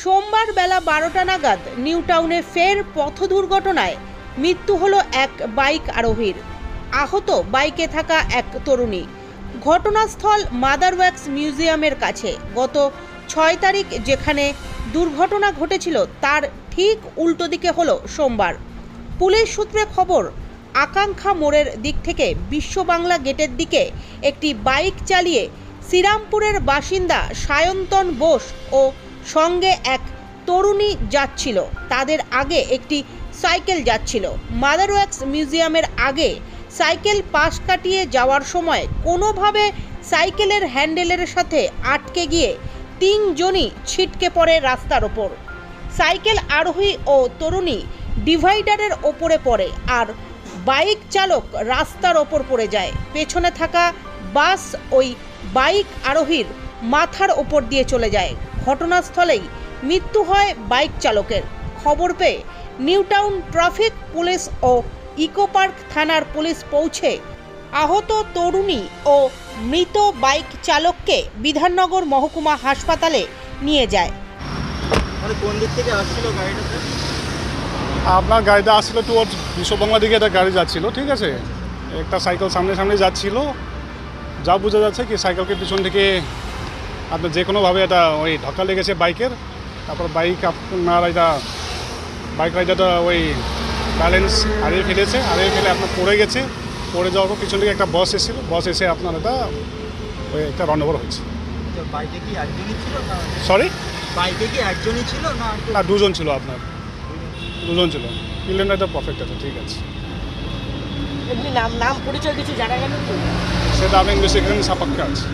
সোমবার বেলা বারোটা নাগাদ নিউ টাউনে ফের পথ দুর্ঘটনায় মৃত্যু হলো এক বাইক আরোহীর। আহত বাইকে থাকা এক তরুণী। ঘটনাস্থল মাদার ওয়াক্স মিউজিয়ামের কাছে। গত ছয় তারিখ যেখানে দুর্ঘটনা ঘটেছিল, তার ঠিক উল্টো দিকে হলো সোমবার। পুলিশ সূত্রে খবর, আকাঙ্ক্ষা মোড়ের দিক থেকে বিশ্ব বাংলা গেটের দিকে একটি বাইক চালিয়ে শ্রীরামপুরের বাসিন্দা সায়ন্তন বোস ও সঙ্গে এক তরুণী যাচ্ছিল। তাদের আগে একটি সাইকেল যাচ্ছিল। মাদার ওয়াক্স মিউজিয়ামের আগে সাইকেল পাশ কাটিয়ে যাওয়ার সময় কোনোভাবে সাইকেলের হ্যান্ডেলের সাথে আটকে গিয়ে তিনজনই ছিটকে পড়ে রাস্তার ওপর। সাইকেল আরোহী ও তরুণী ডিভাইডারের ওপরে পড়ে আর বাইক চালক রাস্তার ওপর পড়ে যায়। পেছনে থাকা বাস ওই বাইক আরোহীর মাথার ওপর দিয়ে চলে যায়। ঘটনাস্থলেই মৃত্যু হয় বাইক চালকের। খবর পেয়ে নিউটাউন ট্রাফিক পুলিশ ও ইকো পার্ক থানার পুলিশ পৌঁছে আহত তরুণী ও মৃত বাইক চালককে বিধাননগর মহকুমা হাসপাতালে নিয়ে যায়। মানে কোন দিক থেকে আসছিল গাড়িটা আপনার গাড়িটা আসছিল টুয়ার্ডস বিশ্ববাংলা দিকে একটা গাড়ি যাচ্ছিল ঠিক আছে? একটা সাইকেল সামনে সামনে যাচ্ছিল। যা বোঝা যাচ্ছে কি সাইকেলকে পিছন থেকে আপনার যে কোনোভাবে এটা ওই ধাক্কা লেগেছে বাইকের তারপর বাইক আপনার এটা বাইক রাইডারটা ওই ব্যালেন্স হারিয়ে ফেলেছে হারিয়ে ফেলে আপনার পড়ে গেছে পড়ে যাওয়ার পর পিছন থেকে একটা বস এসেছিল বস এসে আপনার এটা ওই একটা রন্ডগোল হয়েছে। বাইকে কি একজনই ছিল না? সরি বাইকে কি একজনই ছিল না? না দুজন ছিল আপনার। দুজন ছিল। ইলেনটা পারফেক্ট আছে ঠিক আছে। এমনি নাম নাম পরিচয় কিছু জানা গেল সেটা আপনি ইনভেস্টিগেশন সাপেক্ষে আছে।